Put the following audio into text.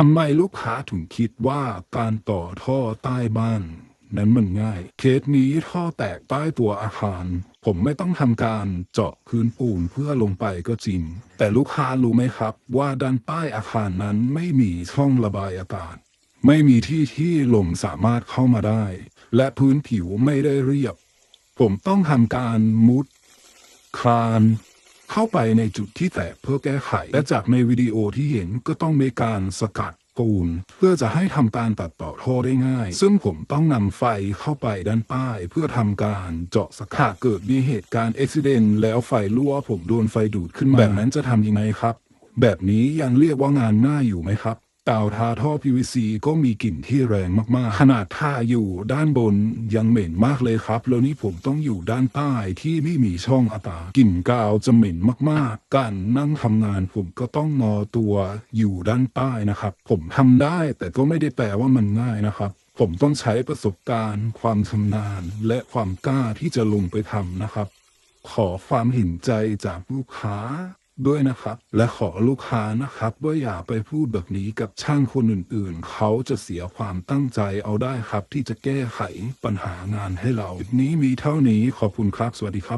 ทำไมลูกค้าถึงคิดว่าการต่อท่อใต้บ้าน นั้นมันง่าย เคสนี้ท่อแตกใต้ตัวอาคาร ผมไม่ต้องทำการเจาะพื้นปูนเพื่อลงไปก็จริง แต่ลูกค้ารู้ไหมครับ ว่าด้านใต้อาคารนั้นไม่มีช่องระบายอากาศ ไม่มีที่ที่ลมสามารถเข้ามาได้ และพื้นผิวไม่ได้เรียบ ผมต้องทำการมุด คลาน เข้าไปในจุดที่แตกเพื่อแก้ไข และจากในวิดีโอที่เห็นก็ต้องมีการสกัดปูนเพื่อจะให้ทำการตัดต่อท่อได้ง่าย ซึ่งผมต้องนำไฟเข้าไปด้านใต้เพื่อทำการเจาะสกัดเกิดมีเหตุการณ์อุบิเหตุแล้วไฟรั่วผมโดนไฟดูดขึ้นมาแบบนั้นจะทำยังไงครับ แบบนี้ยังเรียกว่างานง่ายอยู่ไหมครับ เตาทาท่อ PVC ก็มีกลิ่นที่แรงมากๆ ขนาดท่าอยู่ด้านบนยังเหม็นมากเลยครับ แล้วนี่ผมต้องอยู่ด้านใต้ที่ไม่มีช่องอากาศกลิ่นกาวจะเหม็นมากๆ การนั่งทำงานผมก็ต้องงอตัวอยู่ด้านใต้นะครับ ผมทำได้แต่ก็ไม่ได้แปลว่ามันง่ายนะครับ ผมต้องใช้ประสบการณ์ ความชำนาญ และความกล้าที่จะลงไปทำนะครับ ขอความเห็นใจจากลูกค้า ด้วยนะครับ และขอลูกค้านะครับว่าอย่าไปพูดแบบนี้กับช่างคนอื่นๆ เขาจะเสียความตั้งใจเอาได้ครับ ที่จะแก้ไขปัญหางานให้เราทีนี้มีเท่านี้ขอบคุณครับ สวัสดีครับ